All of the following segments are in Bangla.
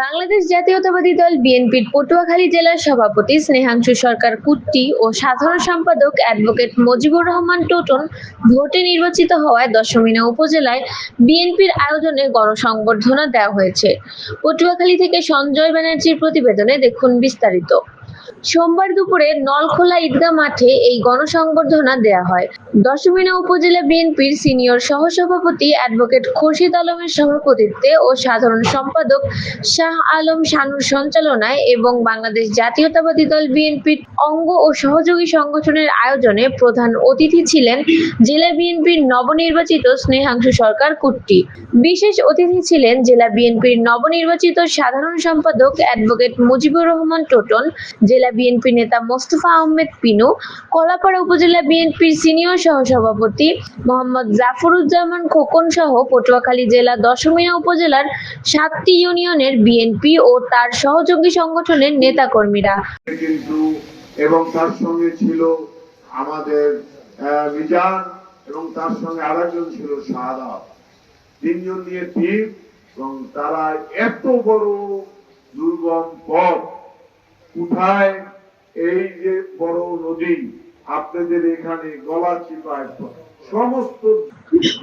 বাংলাদেশ জাতীয়তাবাদী দল বিএনপির পটুয়াখালী জেলার সভাপতি স্নেহাংশু সরকার কুট্টি ও সাধারণ সম্পাদক অ্যাডভোকেট মজিবুর রহমান টোটন ভোটে নির্বাচিত হওয়ায় দশমিনা উপজেলায় বিএনপির আয়োজনে গণসংবর্ধনা দেওয়া হয়েছে। পটুয়াখালী থেকে সঞ্জয় ব্যানার্জির প্রতিবেদনে দেখুন বিস্তারিত। সোমবার দুপুরে নলখোলা ঈদগাহ মাঠে এই গণসংবর্ধনা দেয়া হয়। দশমিনা উপজেলা বিএনপির সিনিয়র সহসভাপতি অ্যাডভোকেট খোরশিদ আলমের সভাপতিত্বে ও সাধারণ সম্পাদক শাহ আলম শানুর সঞ্চালনায় এবং বাংলাদেশ জাতীয়তাবাদী দল বিএনপির অঙ্গ ও সহযোগী সংগঠনের আয়োজনে প্রধান অতিথি ছিলেন জেলা বিএনপির নবনির্বাচিত স্নেহাংশু সরকার কুট্টি। বিশেষ অতিথি ছিলেন জেলা বিএনপির নবনির্বাচিত সাধারণ সম্পাদক অ্যাডভোকেট মুজিবুর রহমান টোটন, জেলা বিএনপি নেতা মোস্তফা আহমেদ পিনু, কলাপাড়া উপজেলা বিএনপির সিনিয়র সহসভাপতি মোহাম্মদ জাফরুজ্জামান খোকন সহ পটুয়াখালী জেলা দশমিনা উপজেলার সাতটি ইউনিয়নের বিএনপি ও তার সহযোগী সংগঠনের নেতাকর্মীরা। কিন্তু, এবং তার সঙ্গে ছিল আমাদের মিজান এবং তার সঙ্গে আরেকজন ছিল শাহাদা তিনজন নিয়ে টিম এবং তারা এত বড় দুর্গম পথ কোথায় এই যে বড় নদী, আপনাদের এখানে গলা চিপায় সমস্ত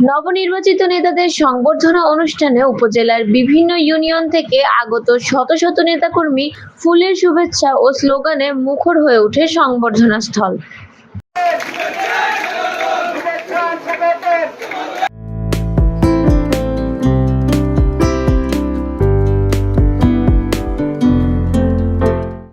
নবনির্বাচিত নেতাদের সংবর্ধনা অনুষ্ঠানে উপজেলার বিভিন্ন ইউনিয়ন থেকে আগত শত শত নেতাকর্মী ফুলের শুভেচ্ছা ও স্লোগানে মুখর হয়ে ওঠে সংবর্ধনা স্থল